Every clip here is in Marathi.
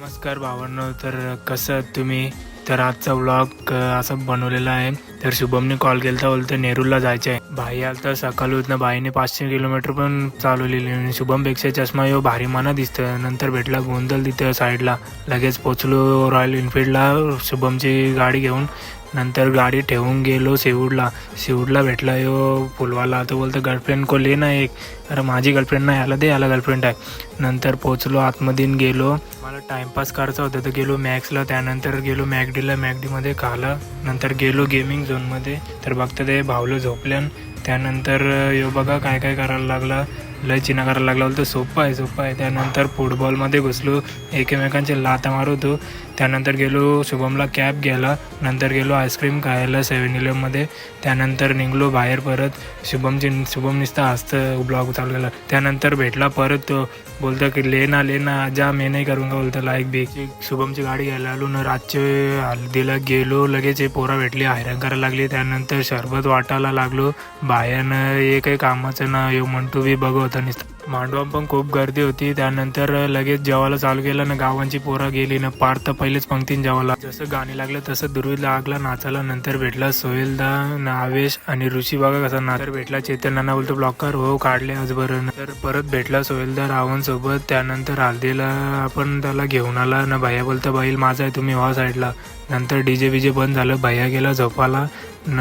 नमस्कार भावांनो तर कसं तुम्ही तर आजचा व्लॉग असा बनवलेला आहे. तर शुभमने कॉल केला तर बोलतं नेरूरला जायचं आहे भाई आलं तर सकाळी उठणं भाईने पाचशे किलोमीटर पण चालवलेली शुभमपेक्षा चष्मा यो भारी माना दिसतं नंतर भेटला गोंधळ तिथं साईडला लगेच पोचलो रॉयल एनफिल्डला शुभमची गाडी घेऊन. नंतर गाडी ठेवून गेलो सेवूडला सेवूडला भेटला यो फुलवाला तो बोलतो गर्लफ्रेंड को ले ना एक. अरे माझी गर्लफ्रेंड नाही आला दे याला गर्लफ्रेंड आहे. नंतर पोचलो आतमध्ये गेलो. मला टाइमपास करायचा होता तर गेलो मॅक्सला त्यानंतर गेलो मॅकडीला मॅकडीमध्ये खाला. नंतर गेलो गेमिंग झोनमध्ये तर बघता ते भावलं झोपल्यान. त्यानंतर यो बघा काय काय करायला लागला. लय चिना करायला लागला बोलतो. सोपं आहे सोपं आहे. त्यानंतर फुटबॉलमध्ये घुसलो. एकमेकांचे लाता होतो त्यानंतर गेलो शुभमला कॅब घ्यायला. नंतर गेलो आईस्क्रीम खायला सेवन इलेवनमध्ये त्यानंतर निघलो बाहेर परत. शुभमची शुभम निसता हसतं ब्लॉग चालू केला त्यानंतर भेटला परत. तो बोलतो की ले ना ले ना जा मी नाही करून का? बोलतो लाईक बेची शुभमची गाडी घ्यायला आलो. ना रातचे हल्दीला गेलो. लगेच हे पोरा भेटली हैराण करायला लागली. त्यानंतर शरबत वाटायला लागलो. बाहेरनं हे काही कामाचं ना यो म्हणतो. बी बघत होता मांडवा पण खूप गर्दी होती. त्यानंतर लगेच जेवायला चालू केलं ना गावांची पोरं गेली ना पार तर पहिलेच पंक्तीन जेवायला जसं गाणी लागलं तसं दुर्वी लागला. नाचायला नंतर भेटला सोहेलदा नावेश आणि ऋषी. बघा कसा नातर भेटला चेतन बोलतो ब्लॉकर हो काढले आज बरं. नंतर परत भेटला सोहेलदा रावण सोबत. त्यानंतर हल्दीला आपण त्याला घेऊन आला ना भैया बोलतो बैल माझा आहे तुम्ही व्हा साईडला. नंतर डीजे बीजे बंद झालं भैया गेला झोपाला न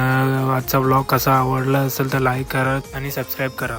आजचा ब्लॉग कसा आवडला असेल तर लाईक करा आणि सबस्क्राईब करा.